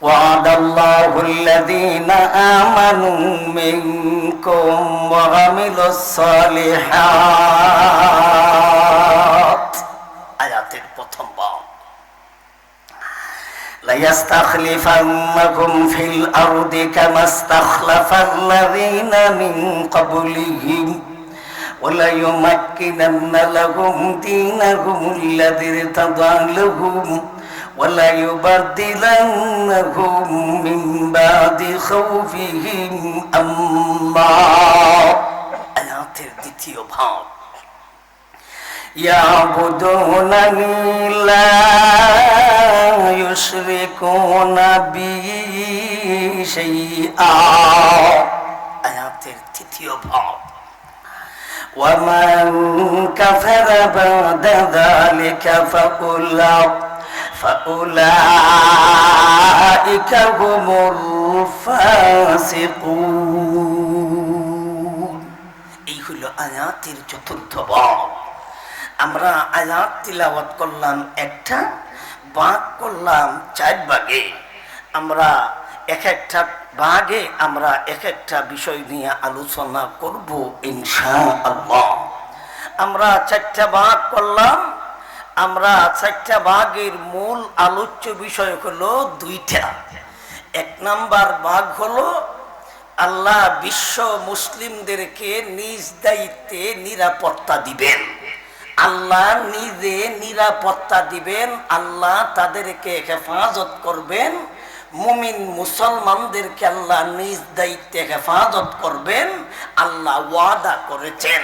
وعد الله الذين آمنوا منكم وعملوا الصالحات আয়াতের প্রথম বাব ليستخلفنكم في الأرض كما استخلف الذين من قبلهم وليمكنن لهم دينهم الذي ارتضى لهم وليبدلنهم من بعد خوفهم أمنا আয়াতের দ্বিতীয় ভাব يعبدونني لا يشركون بي شيئا আয়াতের তৃতীয় ভাব ومن كفر بعد ذلك فأولئك فأولئك هم الفاسقون এই হলো আয়াতের চতুর্থ ভাব আমরা আয়াত তিলাওয়াত করলাম একটা বাঘ করলাম চার ভাগে আমরা এক একটা ভাগে আমরা এক একটা বিষয় নিয়ে আলোচনা করব ইনশা আল্লাহ আমরা চারটা ভাগ করলাম আমরা চারটা ভাগের মূল আলোচ্য বিষয় হলো দুইটা। এক নাম্বার ভাগ হলো আল্লাহ বিশ্ব মুসলিমদেরকে নিজ দায়িত্বে নিরাপত্তা দিবেন। আল্লাহ নিজে নিরাপত্তা দিবেন, আল্লাহ তাদেরকে হেফাজত করবেন, মুমিন মুসলমানদেরকে আল্লাহ নিজ দায়িত্বে হেফাজত করবেন, আল্লাহ ওয়াদা করেছেন।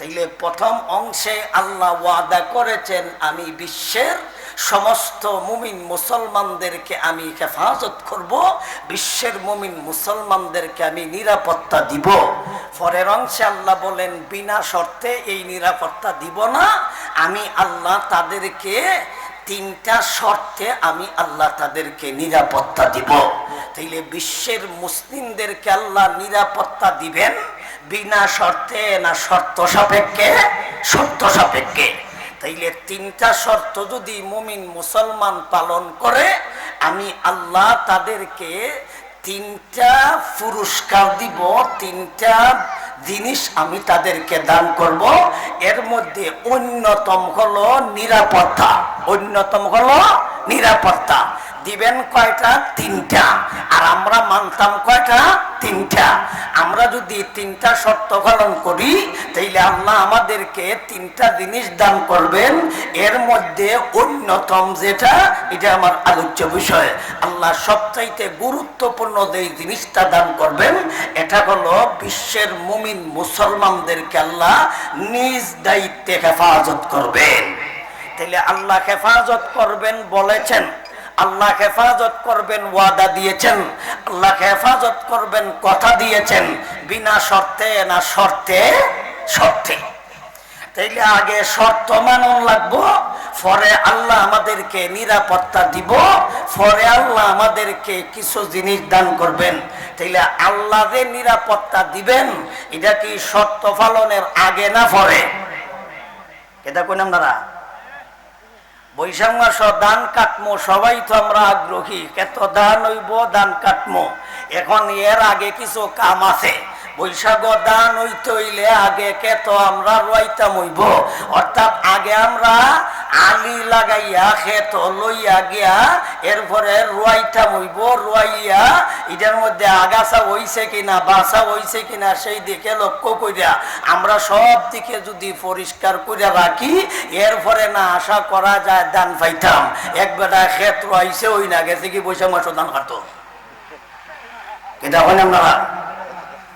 তাইলে প্রথম অংশে আল্লাহ ওয়াদা করেছেন, আমি বিশ্বের সমস্ত মুমিন মুসলমানদেরকে আমি হেফাজত করব, বিশ্বের মুমিন মুসলমানদেরকে আমি নিরাপত্তা দিব। পরের অংশে আল্লাহ বলেন, বিনা শর্তে এই নিরাপত্তা দিব না, আমি আল্লাহ তাদেরকে তিনটা শর্তে আমি আল্লাহ তাদেরকে নিরাপত্তা দিব। তাইলে বিশ্বের মুসলিমদেরকে আল্লাহ নিরাপত্তা দিবেন বিনা শর্তে না শর্ত সাপেক্ষে? শর্ত সাপেক্ষে। তাইলে তিনটা শর্ত যদি মুমিন মুসলমান পালন করে, আমি আল্লাহ তাদেরকে তিনটা পুরস্কার দিব, তিনটা জিনিস আমি তাদেরকে দান করব। এর মধ্যে অন্যতম হলো নিরাপত্তা। অন্যতম হলো নিরাপত্তা। দিবেন কয়টা? তিনটা। আর আমরা মানতাম কয়টা? তিনটা। আমরা যদি তিনটা শর্ত পালন করি, তাইলে আল্লাহ আমাদেরকে তিনটা জিনিস দান করবেন। এর মধ্যে অন্যতম যেটা, এটা আমার আলোচ্য বিষয়। আল্লাহ সবচাইতে গুরুত্বপূর্ণ যে জিনিসটা দান করবেন, এটা হলো বিশ্বের মুমিন মুসলমানদেরকে আল্লাহ নিজ দায়িত্বে হেফাজত করবেন। তাইলে আল্লাহ হেফাজত করবেন বলেছেন। আল্লাহ হেফাজত করবেন, ওয়াদা দিয়েছেন। আল্লাহ হেফাজত করবেন, কথা দিয়েছেন। বিনা শর্তে না শর্তে শর্তে। তাইলে আগে শর্ত মানন লাগবো, পরে আল্লাহ আমাদেরকে নিরাপত্তা দিব, পরে আল্লাহ আমাদেরকে কিছু জিনিস দান করবেন। তাইলে আল্লাহ যে নিরাপত্তা দিবেন, এটা কি শর্ত পালনের আগে না পরে? এটা কোন আপনারা বৈশাখ মাস দান কাটমো, সবাই তো আমরা আগ্রহী। কত দান হইব, দান কাটমো। এখন এর আগে কিছু কাম আছে। বৈশাখ দান হইতে হইলে আগে কেত আমরা রুয়াইতাম হইব। অর্থাৎ আগে আমরা আলি লাগাইয়া খেত লইয়া গিয়া এরপরে হইব মধ্যে আগাছা হইছে হইছে কিনা সেই দিকে লক্ষ্য করিয়া আমরা সব দিকে যদি পরিষ্কার করে রাখি, এরপরে না আশা করা যায় দান পাইতাম। এক বেটা ক্ষেত রয়েছে ওই না গেছে কি বৈশাখ মাসে দান খাতো এটা হয় আপনারা?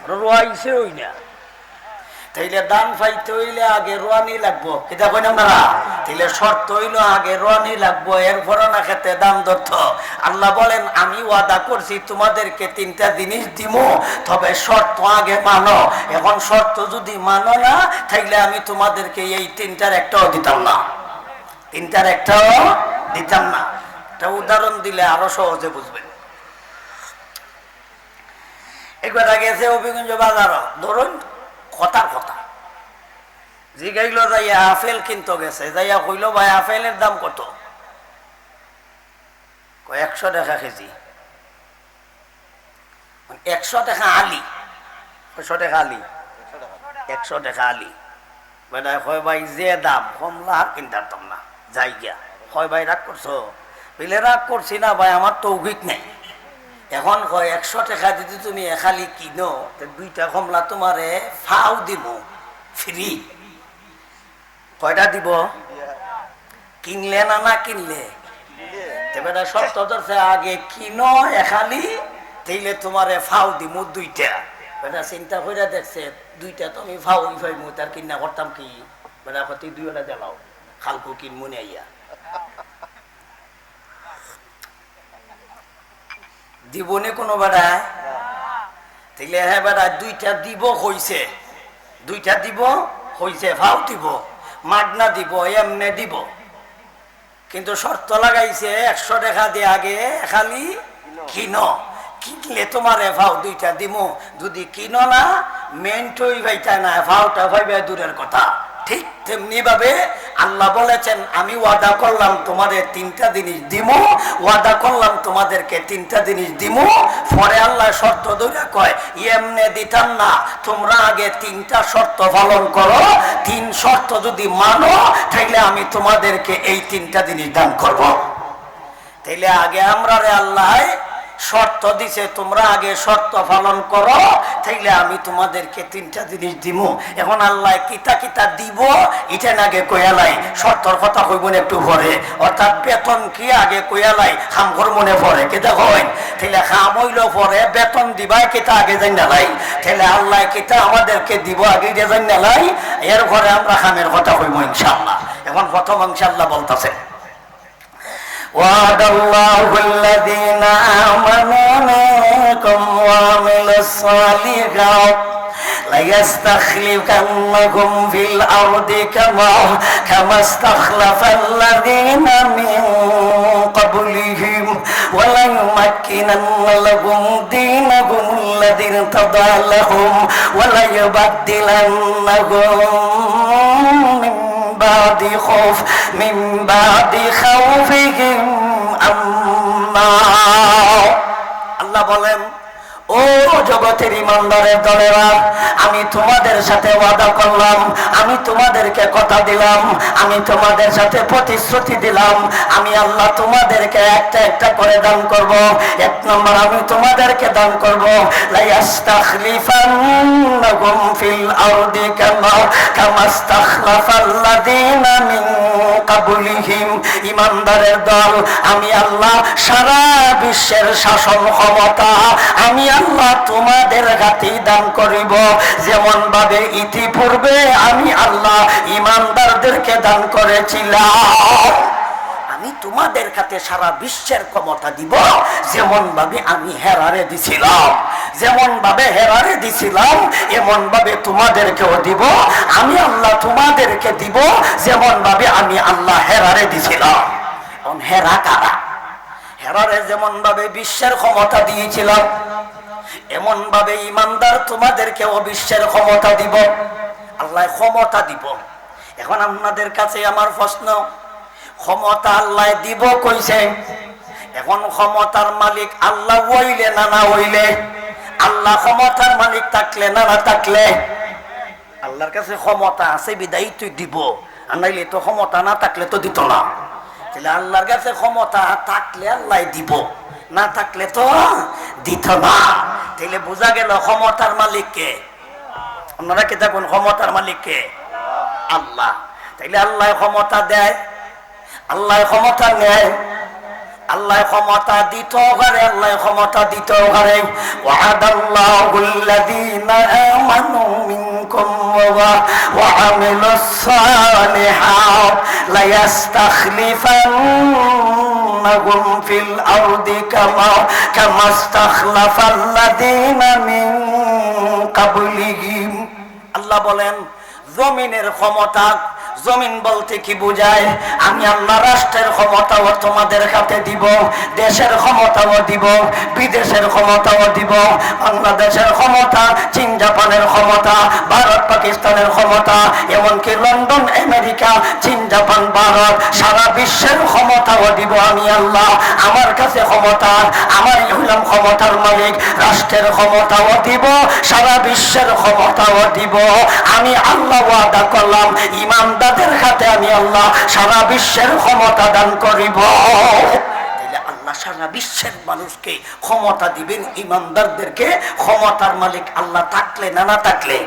রোয়াইছে ওই না তাইলে দান পাইতে হইলে আগে রোয়ানি লাগবো। কিতা কই না তাইলে শর্ত হইল আগে রোয়ানি লাগবো এরপর না খেতে দান দর্থ আল্লাহ বলেন, আমি ওয়াদা করছি তোমাদেরকে তিনটা জিনিস দিব তবে শর্ত আগে মানো। এখন শর্ত যদি মানো না, তাইলে আমি তোমাদেরকে এই তিনটার একটাও দিতাম না। তিনটার একটাও দিতাম না। একটা উদাহরণ দিলে আরও সহজে বুঝবেন। একবার গেছে অভিগঞ্জ বাজার ধরুন, কথার কথা। জিগাইল যাইয়া আপেল কিনতে গেছে, যাইয়া কইল, ভাই, আপেলের দাম কত? একশো টাকা কেজি। একশো টাকা আলি। একশো টাকা আলি। একশো টাকা আলি। মানে হয় ভাই, যে দাম, কমলা আর কিনতাম না। যাই গিয়া হয় ভাই, রাগ করছ? বিলে রাগ করছি না, ভাই, আমার তৌফিক নেই। এখন কয়, একশো টাকা যদি তুমি এখালি কিনো দুইটা কমলা তোমারে ফাও দিব ফ্রি কয়টা দিব? কিনলে না না কিনলে? আগে কিনো এখালি, তাইলে তোমারে ফাও দিমু দুইটা। বেটা চিন্তা করে দেখছে, দুইটা তো আমি ফাও ফাইমু, তার কিনা করতাম কি? বেটা কতি দুইটা জ্বালাও। খালকু কিনমু নে দিবনে কোনো বেড়া তাইলে হ্যাঁ বেড়া দুইটা দিব হইছে। দুইটা দিব হইছে, ভাও দিব, মাগনা দিব, এমনে দিব। কিন্তু শর্ত লাগাইছে, একশো টাকা দিয়ে আগে খালি কিনো। কিনলে তোমার এফাও দুইটা দিমো। যদি কিনো না মেনটই ভাইটা না এফাওটা ভাইবে দূরের কথা। ঠিক তেমনি ভাবে আল্লাহ বলেছেন, আমি ওয়াদা করলাম তোমাদের তিনটা জিনিস দিমু, ওয়াদা করলাম তোমাদেরকে তিনটা জিনিস দিমু। পরে আল্লাহ শর্ত ধরে কয়, এমনে দিতাম না, তোমরা আগে তিনটা শর্ত পালন করো। তিন শর্ত যদি মানো, তাইলে আমি তোমাদেরকে এই তিনটা জিনিস দান করব। তাইলে আগে আমরা রে আল্লাহ শর্ত দিছে, তোমরা আগে শর্ত পালন করো, তাইলে আমি তোমাদেরকে তিনটা জিনিস দিব এখন আল্লাহ কিতা কিতা দিব, এটা আগে কয়ালাই শর্তর কথা কইব না একটু পরে। অর্থাৎ বেতন কি আগে কয়ালাই খাম ঘর মনে পড়ে কেটা হয় তাইলে খাম হইল পরে, বেতন দিবাই কেটা আগে যাই নালাই তাইলে আল্লাহ কিতা আমাদেরকে দিব আগে যে যাই নালাই এর ঘরে আমরা খামের কথা কইব ইনশাল্লাহ এখন প্রথম ইনশাল্লাহ বলতেছে। وعد الله الذين آمنوا منكم وعملوا الصالحات ليستخلفنهم في الأرض كما كما استخلف الذين من قبلهم وليمكنن لهم دينهم الذي ارتضى لهم وليبدلنهم من بعد خوف من بعد خوفهم أما الله بولن জগতের ইমানদারের দলেরা, আমি তোমাদের সাথে ওয়াদা করলাম, আমি তোমাদেরকে কথা দিলাম, আমি তোমাদের সাথে প্রতিশ্রুতি দিলাম, আমি আল্লাহ তোমাদেরকে একটা একটা করে দান করব। এক নম্বর, আমি তোমাদেরকে দান করব। মিন ইমানদারের দল, আমি আল্লাহ সারা বিশ্বের শাসন ক্ষমতা, আমি আল্লাহ তোমাদের হাতে দান করিব। যেমন ভাবে ইতিপূর্বে আমি আল্লাহ ইমানদারদেরকে দান করেছিলাম। আমি তোমাদের কাছে সারা বিশ্বের ক্ষমতা দিব। যেমন ভাবে আমি হেরারে দিছিলাম। যেমন ভাবে হেরারে দিছিলাম, এমন ভাবে তোমাদেরকেও দিব। আমি আল্লাহ তোমাদেরকে দিব। যেমন ভাবে আমি আল্লাহ হেরারে দিছিলাম। হেরা কারা? হেরারে যেমন ভাবে বিশ্বের ক্ষমতা দিয়েছিলাম। এমন ভাবে ইমানদার তোমাদেরকে অবিশ্বের ক্ষমতা দিব। আল্লাহ ক্ষমতা দিব। এখন আপনাদের কাছে আমার প্রশ্ন, ক্ষমতা আল্লাহ দিব কইছে? এখন ক্ষমতার মালিক আল্লাহ ওইলে না না ওইলে আল্লাহ ক্ষমতার মালিক থাকলে না না থাকলে? আল্লাহর কাছে ক্ষমতা আছে, বিদায় তুই দিব। আর নাইলে তো ক্ষমতা না থাকলে তো দিত না। তাহলে আল্লাহর কাছে ক্ষমতা থাকলে আল্লাহ দিব। না থাকলে তো দিত না। তাহলে বোঝা গেল ক্ষমতার মালিককে আপনারা কি দেখুন ক্ষমতার মালিককে আল্লাহ। তাইলে আল্লাহ ক্ষমতা দেয়, আল্লাহ ক্ষমতা নেয়। আল্লাহ ক্ষমতা দিত ঘরে, আল্লাহ ক্ষমতা দিত ঘরে। ওয়াদাল্লাহুল্লাযীনা আমানু মিনকুম ওয়া ওয়াআমিলুস সালিহাত লা ইয়াস্তাখলিফান্নাহুম ফিল আরদি কামা কামা ইস্তাখলাফাল্লাযীনা মিন কাবলিহিম আল্লাহ বলেন জমিনের ক্ষমতা জমিন বলতে কি বোঝায়? আমি আল্লাহ রাষ্ট্রের ক্ষমতাও তোমাদের হাতে দিব, দেশের ক্ষমতাও দিব, বিদেশের ক্ষমতাও দিব, বাংলাদেশের ক্ষমতা, চীন, জাপানের ক্ষমতা, ভারত, পাকিস্তানের ক্ষমতা, এমনকি লন্ডন, আমেরিকা, চীন, জাপান, ভারত, সারা বিশ্বের ক্ষমতাও দিব আমি আল্লাহ। আমার কাছে ক্ষমতা, আমার হইল করলাম ক্ষমতার মালিক, রাষ্ট্রের ক্ষমতাও দিব, সারা বিশ্বের ক্ষমতাও দিব। আমি আল্লাহ ওয়াদা করলাম ইমানদাদের হাতে আমি আল্লাহ সারা বিশ্বের ক্ষমতা দান করিব। সারা বিশ্বের মানুষকে ক্ষমতা দিবেন, ইমানদারদেরকে ক্ষমতার মালিক আল্লাহ থাকলে না না থাকলে।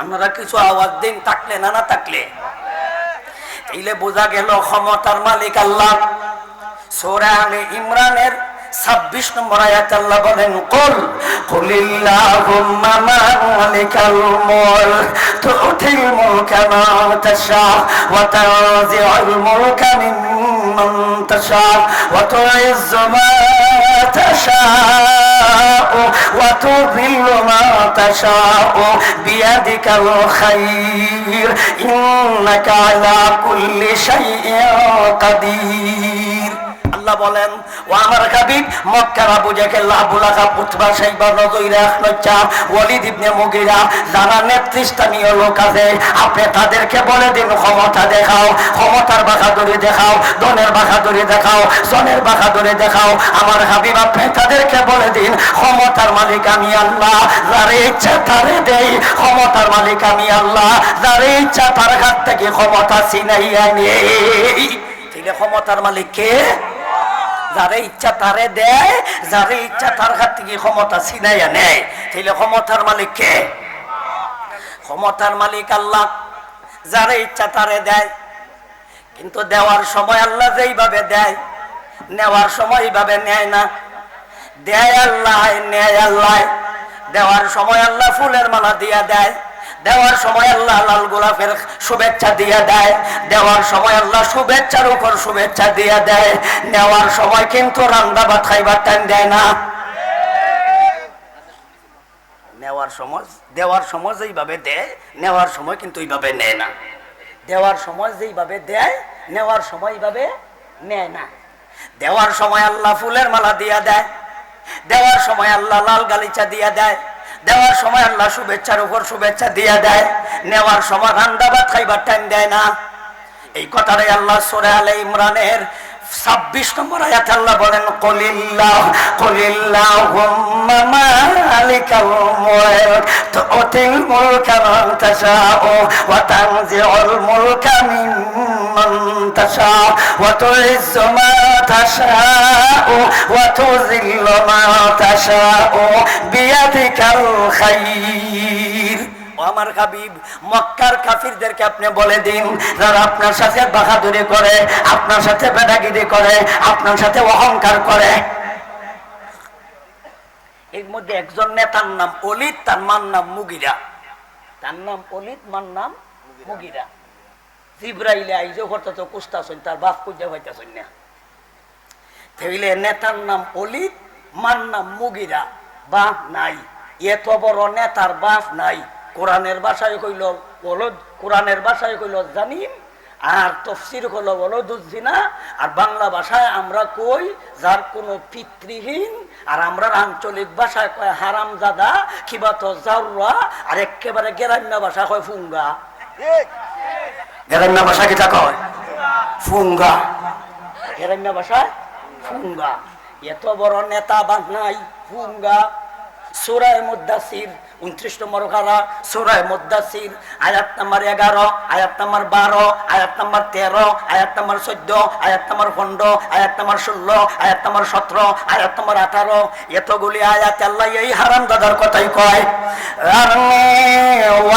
আপনারা কিছু আওয়াজ দিন, থাকলে না না থাকলে। তাইলে বোঝা গেল ক্ষমতার মালিক আল্লাহ। সোরা ইমরানের ছাব্বিশ নম্বর আয়াত আল্লাহ বলেন, কল, কুলিল্লাহুম্মা মালিকাল মুলক, তুতিল মুলকা মা তাশা, ওয়া তানজিউল মুলকা মিম্মান তাশা মা তাশা ওয়া তুযিল্লু মা তাশা বিয়াদিকাল খায়র ইন্নাকা আলা কাদির। আল্লাহ বলেন, ও আমার হাবিব, মক্কার উতবা ওয়ালিদ ইবনে মুগিরা, যারা নেতৃস্থানীয় লোক আছে, আপনি তাদেরকে বলে দিন, ক্ষমতা দেখাও, ক্ষমতার বাহাদুরি দেখাও দনের বাহাদুরি দেখাও, জনের বাহাদুরি দেখাও। আমার হাবিব, আপনি তাদেরকে বলে দিন, ক্ষমতার মালিক আমি আল্লাহ, যারে ইচ্ছা তারে দেই, ক্ষমতার মালিক আমি আল্লাহ, যারে ইচ্ছা তার হাত থেকে ক্ষমতা ছিনাইয়া নেই। তাহলে ক্ষমতার মালিক কে? যারে ইচ্ছা তারে দেয়, যারে ইচ্ছা তার হাত থেকে ক্ষমতা ছিনাইয়া নেয় তাহলে ক্ষমতার মালিক কে? ক্ষমতার মালিক আল্লাহ, যারে ইচ্ছা তারে দেয়। কিন্তু দেওয়ার সময় আল্লাহ যেইভাবে দেয়, নেওয়ার সময় এইভাবে নেয় না। দেয় আল্লাহ, নেয় আল্লাহ। দেওয়ার সময় আল্লাহ ফুলের মালা দিয়া দেয়। দেওয়ার সময় আল্লাহ লাল গোলাপের শুভেচ্ছা দিয়ে দেয়। দেওয়ার সময় আল্লাহ শুভেচ্ছার উপর শুভেচ্ছা দিয়ে দেয়। নেওয়ার সময় কিন্তু রান্না ভাত খাইবার টাইম দেয় না। নেওয়ার সময়, দেওয়ার সময় যেইভাবে দেয়, নেওয়ার সময় কিন্তু এইভাবে নেয় না। দেওয়ার সময় যেইভাবে দেয়, নেওয়ার সময় এইভাবে নেয় না। দেওয়ার সময় আল্লাহ ফুলের মালা দিয়া দেয়। দেওয়ার সময় আল্লাহ লাল গালিচা দিয়া দেয়। দেওয়ার সময় আল্লাহ শুভেচ্ছার উপর শুভেচ্ছা দিয়া দেয়, নেওয়ার সময় ভাত খাইবার টাইম দেয় না। এই কথাটাই আল্লাহ সোরে আলে ইমরানের ছাব্বিশ নম্বর আয়াত আল্লাহ বলেন, কলিল্লাহ কলিল্লাহ মালিকাল মুলক, তুতিল মুলকা মান তাশাউ, ওয়া তানজিউল মুলকা বিয়াদিকাল আমার হাবিব, মক্কার কাফিরদেরকে আপনি বলে দিন, যারা আপনার সাথে বাহাদুরি করে, আপনার সাথে বেদাগিরি করে, আপনার সাথে অহংকার করে। এর মধ্যে একজন নেতার নাম অলিত তার মান নাম মুগিরা। তার নাম অলিত মান নাম মুগিরা। জিব্রাইলে আইজে করতে তো কুস্তাছেন তার বাপ পূজা হইতেছেন না। তাইলে নেতার নাম অলিত মান নাম মুগিরা, বাপ নাই। এত বড় নেতার বাপ নাই। কোরআনের ভাষায় কইল বলদ কোরআনের ভাষায় কইল জানিম, আর তফসির হলো বলদুজ্জিনা আর বাংলা ভাষায় আমরা কই, যার কোনো পিতৃহীন, আর আমরা আঞ্চলিক ভাষায় কয় হারাম জাদা কিবা তো জাউরা আর একেবারে গ্রাম্য ভাষা কয় ফুঙ্গা। গ্রাম্য ভাষা কিটা কয় ফুঙ্গা গ্রাম্য ভাষায় ফুঙ্গা এত বড় নেতা বান্ধাই ফুঙ্গা সুরায় উনত্রিশ নম্বর খালা সুরায় মুদাসির আয়াত নাম্বার এগারো, আয়াত নাম্বার বারো, আয়াত নাম্বার তেরো, আয়াত নাম্বার চোদ্দ, আয়াত নাম্বার পনেরো, আয়াত নাম্বার ষোলো, আয়াত নাম্বার সতেরো, আয়াত নাম্বার আঠারো। এতগুলি আয়াত আল্লাহ এই হারাম দাদার কথাই কয়। ও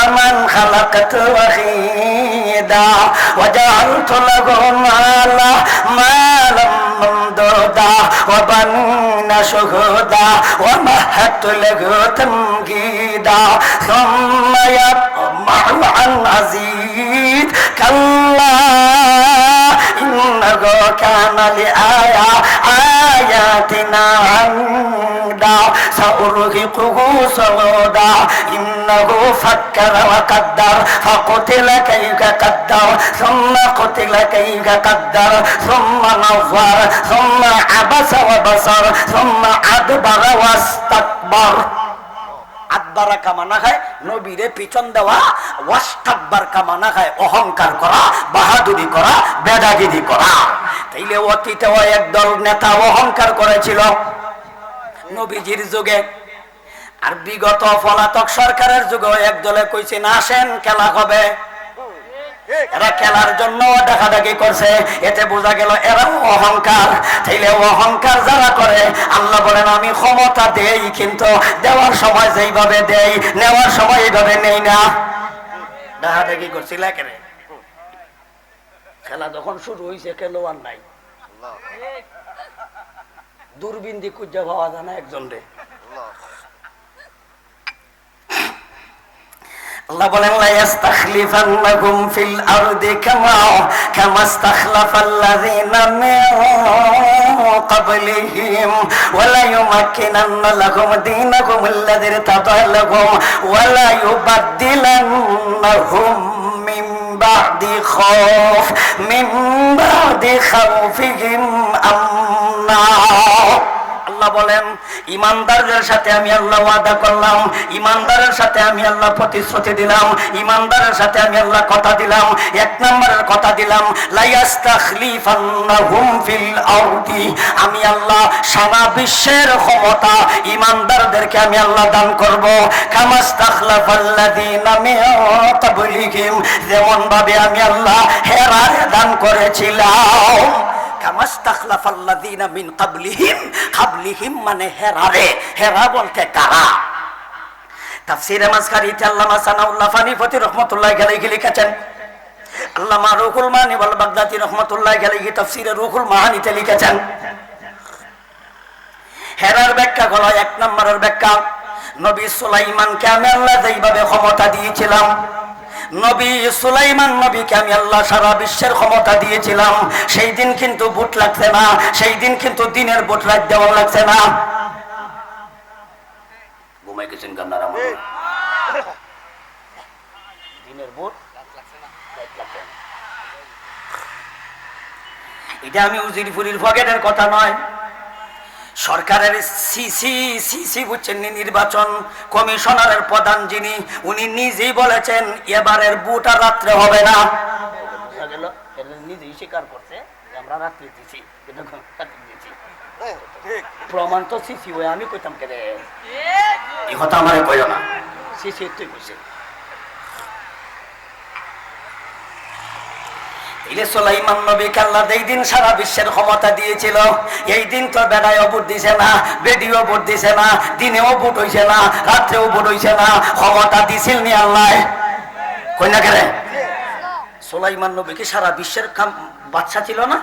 খালাকাত ওয়াহিদা ওয়াজালতু تمجيدا ثم يطمع أن أزيد كلا إنه كان لآية آياتنا عندا سأرهقه صعودا إنه فكر وقدر فقتل كيف قدر ثم قتل كيف قدر ثم نظر ثم عبس وبصر ثم أدبر واستكبر. আদবারা কামানা হয় নবীরে পিছন দেওয়া ওয়াস্তাকবার কামানা খায়, অহংকার করা, বাহাদুরি করা, বেদাগিরি করা। তাইলে অতীতে একদল নেতা অহংকার করেছিল নবীজির যুগে। আর বিগত পলাতক সরকারের যুগে একদলে কইছে, না আসেন, খেলা হবে। এরা খেলার জন্য দেখাদেখি করছে। এতে বোঝা গেল এরা অহংকার। তাইলে অহংকার যারা করে আল্লাহ বলেন আমি ক্ষমতা দেই কিন্তু দেওয়ার সময় যেইভাবে দেই নেওয়ার সময় এইভাবে নেই না। দেখাদেখি করছিল একেবারে খেলা যখন শুরু হয়েছে খেলোয়াড় নাই? দূরবীন দিয়ে কুজ্জা পাওয়া যায় না একজন রে। আল্লাহ বলেন লা ইস্তাখলিফান্নাকুম ফিল আরদি কামা কামা ইস্তাখলাফাল্লাযীনা মিন قبلهم ولا يمكنن لهم دينهم الذي ارتضى لهم ولا يبدلنهم من بعد خوف من بعد خوفهم أمنا আল্লাহ বলেন, ইমানদারদের সাথে আমি আল্লাহ ওয়াদা করলাম, ইমানদারের সাথে আমি আল্লাহ প্রতিশ্রুতি দিলাম, ইমানদারের সাথে আমি আল্লাহ কথা দিলাম, এক নম্বরের কথা দিলাম আমি আল্লাহ সারা বিশ্বের ক্ষমতা ইমানদারদেরকে আমি আল্লাহ দান করব। মিন যেমন ভাবে আমি আল্লাহ হেরারে দান করেছিলাম। কামাস্তাখলাফাল্লাযীনা মিন আল্লামা সানাউল্লাহ ফানিফতি রাহমাতুল্লাহ আলাইহি লিখেছেন। আল্লামা রুহুল মানি ওয়াল মাহানিতে লিখেছেন, হেরার ব্যাখ্যা হলো এক নম্বরের ব্যাখ্যা, নবী সুলাইমানকে আমি আল্লাহ যেইভাবে ক্ষমতা দিয়েছিলাম নবী সুলাইমান নবীকে আমি আল্লাহ সারা বিশ্বের ক্ষমতা দিয়েছিলাম। সেই দিন কিন্তু বুট লাগছে না সেই দিন কিন্তু দিনের বুট রাত দেওয়া লাগছে না। ঘুমাই গেছেন দিনের বুট এটা আমি উজিরপুরির পকেটের কথা নয়। সরকারের সিসি সিসি বুঝছেন নির্বাচন কমিশনারের প্রধান যিনি উনি নিজেই বলেছেন এবারের বুট আর রাত্রে হবে না। বোঝা গেল এরা নিজেই স্বীকার করছে আমরা রাত্রে দিছি প্রমাণ তো সিসি হয়ে আমি কইতাম কে রে এই কথা আমারে কইও না। সিসি তুই কইছে। দিন সারা বিশ্বের ক্ষমতা এই দিন তো ভোট দিছে না ভোট দিছে না, দিনেও ভোট না ভোট না, ক্ষমতা দিছিল নি আল্লাহ। সারা বিশ্বের বাদশা ছিল না?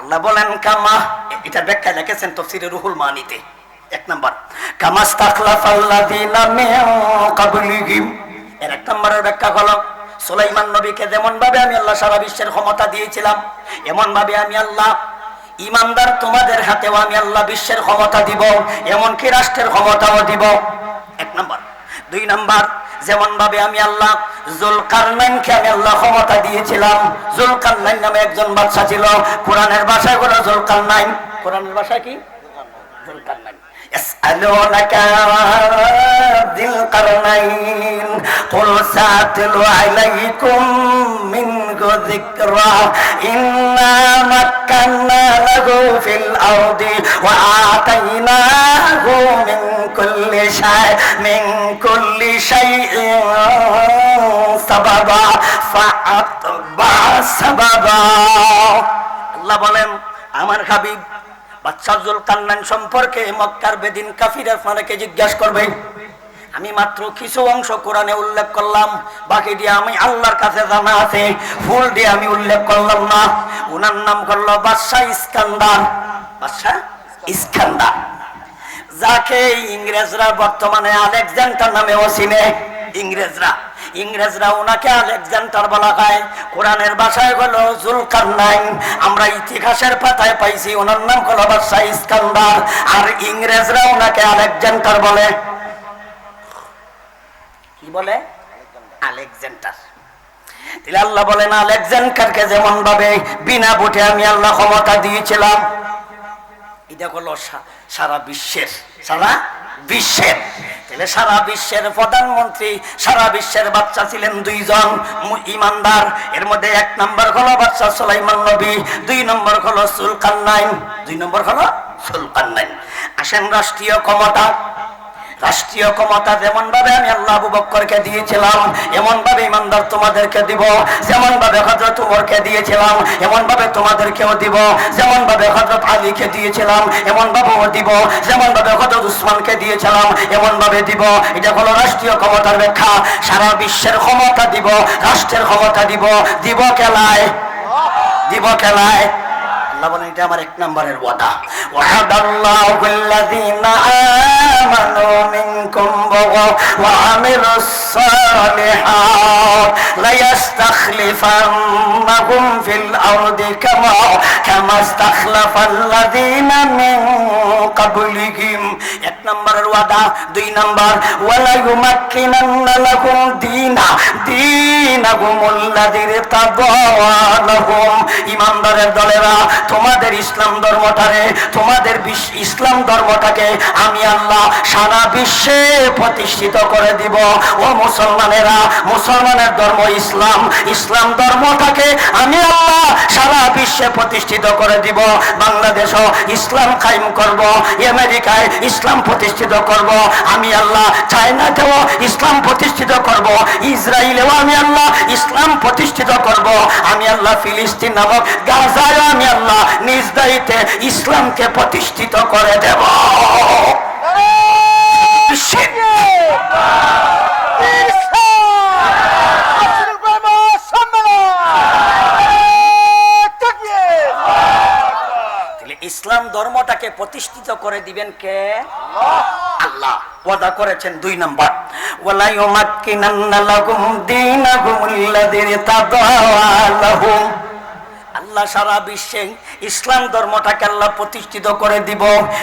আল্লাহ বলেন, কামা, এটা ব্যাখ্যা লিখেছেন তফসিরে রুহুল মানিতে। এক নাম্বার, কামাস্তাখলাফাল্লাযীনা এর এক নম্বরের ব্যাখ্যা হলো সুলাইমান নবীকে যেমন ভাবে আমি আল্লাহ সারা বিশ্বের ক্ষমতা দিয়েছিলাম এমন ভাবে আমি আল্লাহ ইমানদার তোমাদের হাতেও আমি আল্লাহ বিশ্বের ক্ষমতা দিব, এমনকি রাষ্ট্রের ক্ষমতাও দিব। এক নম্বর। দুই নম্বর যেমন ভাবে আমি আল্লাহ জুলকারনাইনকে আমি আল্লাহ ক্ষমতা দিয়েছিলাম, জুলকারনাইন নামে একজন বাদশা ছিল, কোরআনের ভাষায় হলো জুলকারনাইন। কোরআনের ভাষায় কি? জুলকারনাইন। يسألونك ذي القرنين قل ساتلو عليكم منه ذكرا إنا مكنا له في الأرض وآتيناه من كل شيء من كل شيء سببا فأتبع سببا الله বলেন আমার হাবিব বাচ্চা জুলকান্নান সম্পর্কে মক্কার বেদিন কাফির আপনাকে জিজ্ঞাসা করবে। আমি মাত্র কিছু অংশ কোরআনে উল্লেখ করলাম, বাকি দিয়ে আমি আল্লাহর কাছে জানা আছে ফুল দিয়ে আমি উল্লেখ করলাম না। উনার নাম করল বাদশাহ ইস্কান্দার। বাদশাহ ইস্কান্দার। যাকে ইংরেজরা বর্তমানে আলেকজান্ডার নামে চিনে ইংরেজরা। ইংরেজরা ওনাকে আলেকজান্ডার বলা হয়, কোরআনের ভাষায় হলো জুলকার নাইন আমরা ইতিহাসের পাতায় পাইছি, ওনার নাম হলো বাদশাহ ইস্কান্দার। আর ইংরেজরা ওনাকে আলেকজান্ডার বলে, কি বলে? আলেকজান্ডার। আল্লাহ বলেন, আলেকজান্ডারকে যেমন ভাবে বিনা ভোটে আমি আল্লাহ ক্ষমতা দিয়েছিলাম। এটা হলো সারা বিশ্বের সারা বিশ্বের। তাহলে সারা বিশ্বের প্রধানমন্ত্রী, সারা বিশ্বের বাচ্চা ছিলেন দুইজন ইমানদার। এর মধ্যে এক নম্বর হলো বাচ্চা সোলাইমান নবী, দুই নম্বর হলো সুলকান্নাইন দুই নম্বর হলো সুলকান্নাইন আসেন রাষ্ট্রীয় ক্ষমতা। রাষ্ট্রীয় ক্ষমতা যেমন ভাবে আমি আল্লাহ আবু বক্করকে দিয়েছিলাম এমন ভাবে ইমানদার তোমাদেরকে দিব যেমন ভাবে হজরত উমরকে দিয়েছিলাম এমন ভাবে তোমাদেরকেও দিব যেমন ভাবে হজরত আলীকে দিয়েছিলাম এমন ভাবেও দিব যেমন ভাবে হজরত উসমানকে দিয়েছিলাম এমন ভাবে দিব। এটা হলো রাষ্ট্রীয় ক্ষমতার ব্যাখ্যা। সারা বিশ্বের ক্ষমতা দিব, রাষ্ট্রের ক্ষমতা দিব। দিব খেলায় দিব খেলায় বলেন, এটা আমার এক নম্বরের ওয়াদা। ওয়াদাল্লাহু আল্লাযীনা আমানু মিনকুম ওয়া আমিলুস সালিহাত। লা ইস্তাখলিফান্নাহুম ফিল আরদি কামা কামা ইস্তাখলাফাল্লাযীনা মিন ক্বাবলিহিম। এক নম্বরের ওয়াদা, দুই নম্বর ওয়ালা ইউমাক্কিনান্না লাকুম দীনা দীনাহুমুল্লাযী তাদাওয়ালাহুম ইমানদারের দলেরা তোমাদের ইসলাম ধর্মটারে, তোমাদের ইসলাম ধর্মটাকে আমি আল্লাহ সারা বিশ্বে প্রতিষ্ঠিত করে দিব। ও মুসলমানেরা, মুসলমানের ধর্ম ইসলাম। ইসলাম ধর্মটাকে আমি আল্লাহ সারা বিশ্বে প্রতিষ্ঠিত করে দিব। বাংলাদেশও ইসলাম কায়েম করব আমেরিকায় ইসলাম প্রতিষ্ঠিত করব। আমি আল্লাহ চায়নাতেও ইসলাম প্রতিষ্ঠিত করব। ইসরায়েলেও আমি আল্লাহ ইসলাম প্রতিষ্ঠিত করব। আমি আল্লাহ ফিলিস্তিন নামক গাজায় আমি আল্লাহ নিজ দায়িত্বে ইসলামকে প্রতিষ্ঠিত করে দেব। ইসলাম ধর্মটাকে প্রতিষ্ঠিত করে দিবেন কে? আল্লাহ। ওয়াদা করেছেন দুই নাম্বার। ওয়ালা ইউমাক্কিনান্না লাকুম দীনাকুম আল্লাযী তাদাওয়ালাহুম আল্লাহ সারা বিশ্বে ইসলাম ধর্মটাকে আল্লাহ প্রতিষ্ঠিত করে দিব।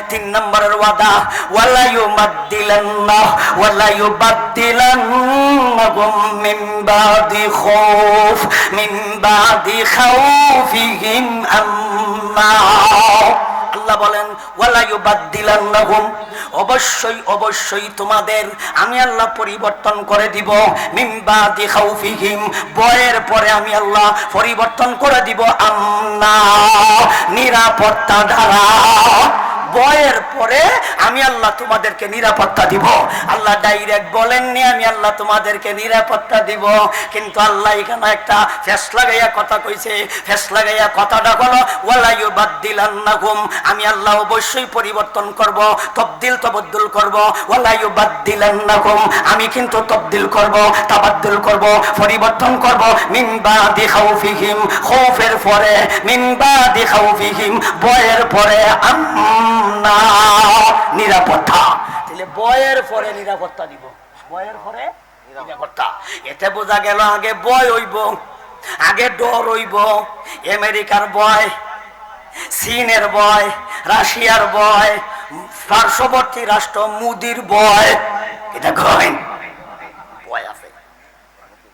তিন নম্বরের ওয়াদা, ওয়ালা ইউমাদ্দিলান্না ওয়ালা বাদ্দিলান্নাহুম মিন বাদি খাউফ মিন বাদি খাউফিহিম আম্মা। আল্লাহ বলেন অবশ্যই অবশ্যই তোমাদের আমি আল্লাহ পরিবর্তন করে দিব। মিম্বা দিখাউফিহিম বয়ের পরে আমি আল্লাহ পরিবর্তন করে দিব। আমরা নিরাপত্তা দ্বারা বয়ের পরে আমি আল্লাহ তোমাদেরকে নিরাপত্তা দিব। আল্লাহ ডাইরেক্ট বলেননি আমি আল্লাহ তোমাদেরকে নিরাপত্তা দিব। কিন্তু আল্লাহ এখানে একটা ফেস লাগাইয়া কথা কইছে। ফেস লাগাইয়া কথাটা হলো ওয়ালাইউ বাদ্দিলান্নাকুম আমি আল্লাহ অবশ্যই পরিবর্তন করব, তবদিল তবদ্দুল করব। ওয়ালাইউ বাদ্দিলান্নাকুম আমি কিন্তু তবদিল করব, তাবাদ্দুল করব, পরিবর্তন করব। মিন বাদি খাউফিহিম খৌফের পরে মিন বাদি খাউফিহিম বয়ের পরে নিরাপত্তা। তাহলে বয়ের পরে নিরাপত্তা দিব। বয়ের পরে নিরাপত্তা। এতে বোঝা গেল আগে বয় হইব, আগে ডর হইব। আমেরিকার বয় চীনের বয় রাশিয়ার বয় পার্শ্ববর্তী রাষ্ট্র মুদির বয় এটা আছে।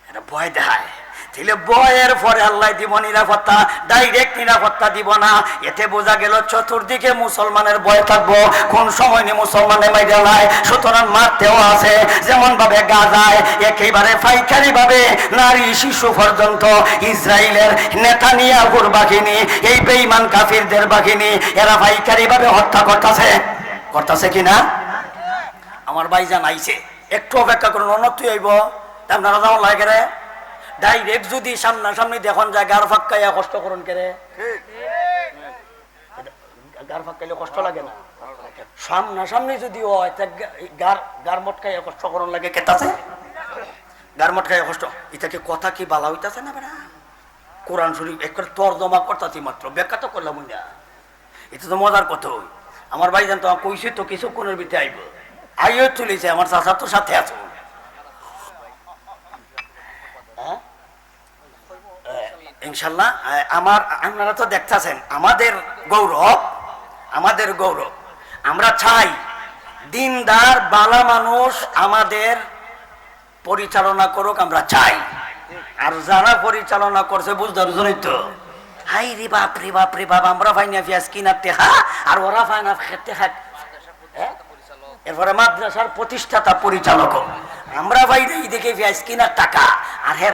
এটা দেখায়। তাহলে বয়ের পরে আল্লাহ দিব নিরাপত্তা ডাইরেক্ট নিরাপত্তা দিব না। এতে বোঝা গেল চতুর্দিকে মুসলমানের ভয় থাকব, কোন সময় নি মুসলমানের মাইরে নাই সুতরাং মারতেও আছে যেমন ভাবে গাজায়, একেবারে পাইকারি ভাবে নারী শিশু পর্যন্ত, ইসরায়েলের নেতানিয়াহুর বাহিনী, এই বেইমান কাফিরদের বাহিনী, এরা পাইকারি ভাবে হত্যা করতেছে। করতেছে কিনা আমার ভাইজান আইছে, একটু অপেক্ষা করুন, অনতি হইব। আপনারা যেমন লাগে রে। ডাইরেক্ট যদি সামনাসামনি দেখুন যায় গার ফাক্কাইয়া কষ্ট করুন কে রে? গার ফাক্কাইলে কষ্ট লাগে না। সামনাসামনি যদি হয় গার গার মটকাইয়া কষ্ট করুন লাগে কেতাছে গার মটকাইয়া কষ্ট। কথা কি বালা হইতাছে না বেড়া? কোরআন শরীফ একবার তর্জমা করতাছি মাত্র ব্যাখ্যা তো করলাম না এটা তো মজার কথা আমার ভাই জানতো কইছে তো কিছুক্ষণের ভিতরে আইব। আইও চলেছে আমার চাষা তো সাথে আছো হ্যাঁ? ইনশাল্লাহ আমার, আপনারা তো দেখতেছেন, আমাদের গৌরব আমাদের গৌরব। আমরা চাই দিনদার, বালা মানুষ আমাদের পরিচালনা করুক, আমরা চাই। আর যারা পরিচালনা করছে বুঝতে পারছেন তো। হাই রে বাপ রে বাপ রে বাপ, আমরা ফাইনা আর ওরা ফাইনা খেতে খাট এরপরে মাদ্রাসার প্রতিষ্ঠাতা পরিচালক। আমরা ভাই এই দিকে টাকা। আর হের